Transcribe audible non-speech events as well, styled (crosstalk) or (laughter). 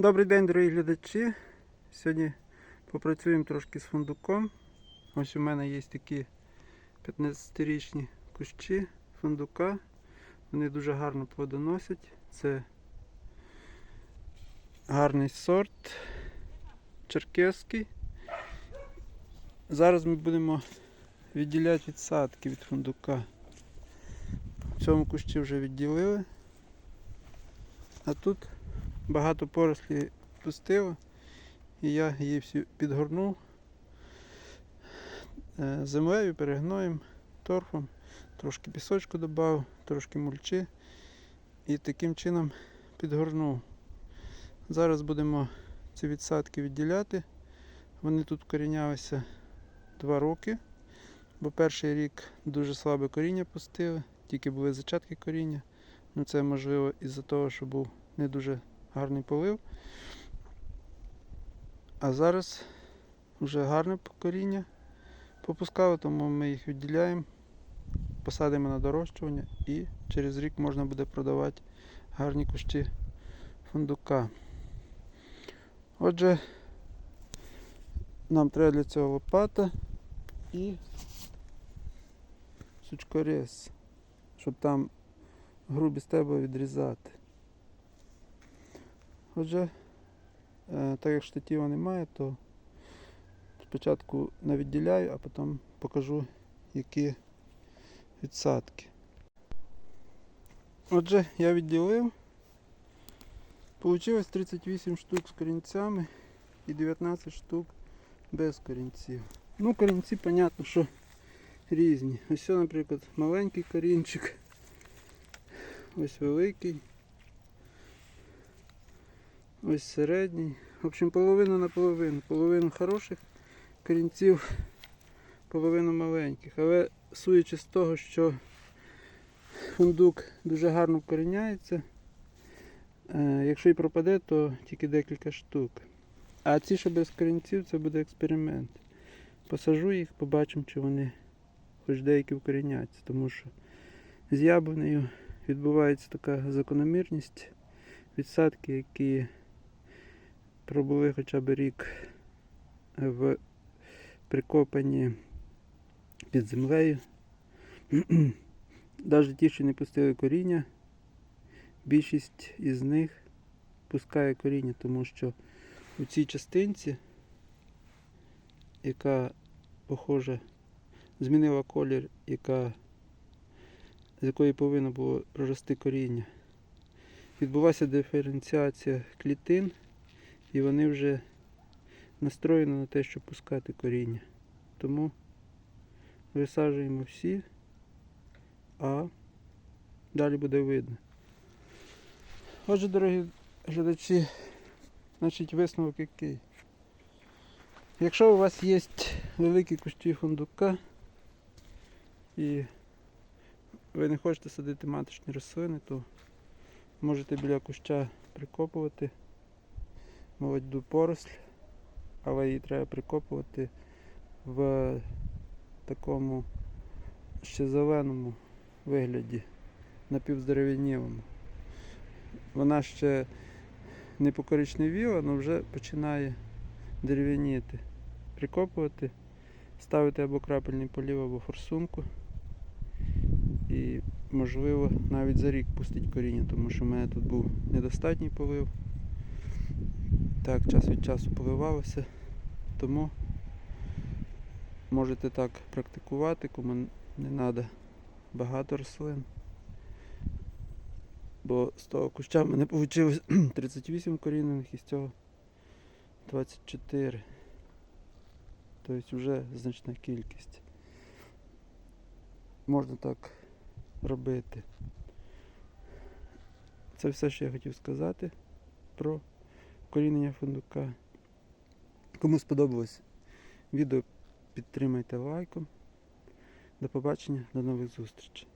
Добрий день, дорогі глядачі. Сьогодні попрацюємо трошки з фундуком. Ось у мене є такі 15-річні кущі фундука. Вони дуже гарно плодоносять. Це гарний сорт черкеський. Зараз ми будемо відділяти відсадки від фундука. В цьому кущі вже відділили. А тут багато порослі пустило, і я її всю підгорнув е, землею, перегноєм, торфом, трошки пісочку додав, трошки мульчі і таким чином підгорнув. Зараз будемо ці відсадки відділяти. Вони тут корінялися 2 роки, бо перший рік дуже слабе коріння пустили, тільки були зачатки коріння. Ну це можливо із-за того, що був не дуже гарний полив. А зараз вже гарне коріння попускало, тому ми їх відділяємо, посадимо на дорощування і через рік можна буде продавати гарні кущі фундука. Отже, нам треба для цього лопата і сучкорез, щоб там грубі стебла відрізати. Отже, е, так як штатива немає, то спочатку навідділяю, а потім покажу, які відсадки. Отже, я відділив. Получилось 38 штук з корінцями і 19 штук без корінців. Ну, корінці, понятно, що різні. Ось, наприклад, маленький корінчик, ось великий. Ось середній. В общем, половина на половину. Половину хороших корінців, половину маленьких. Але суючи з того, що фундук дуже гарно вкоріняється, е, якщо і пропаде, то тільки декілька штук. А ці, що без корінців, це буде експеримент. Посажу їх, побачимо, чи вони хоч деякі вкоріняться, тому що з яблунею відбувається така закономірність. Відсадки, які пробули хоча б рік в прикопані під землею. (clears throat) Навіть ті, що не пустили коріння, більшість із них пускає коріння, тому що у цій частинці, яка похожа, змінила колір, яка, з якої повинно було прорости коріння, відбулася диференціація клітин. І вони вже настроєні на те, щоб пускати коріння. Тому висаджуємо всі, а далі буде видно. Отже, дорогі глядачі, значить висновок який. Якщо у вас є великі кущі фундука і ви не хочете садити маточні рослини, то можете біля куща прикопувати молоду поросль, але її треба прикопувати в такому ще зеленому вигляді, напівздерев'янілому. Вона ще не покоричневіла, але вже починає дерев'яніти. Прикопувати, ставити або крапельний полів, або форсунку. І можливо навіть за рік пустить коріння, тому що в мене тут був недостатній полив. Так, час від часу поливалося, тому можете так практикувати, кому не треба багато рослин. Бо з того куща в мене вийшло 38 корінених і з цього 24. Тобто вже значна кількість. Можна так робити. Це все, що я хотів сказати про корінення фундука. Кому сподобалось відео, підтримайте лайком. До побачення, до нових зустрічей.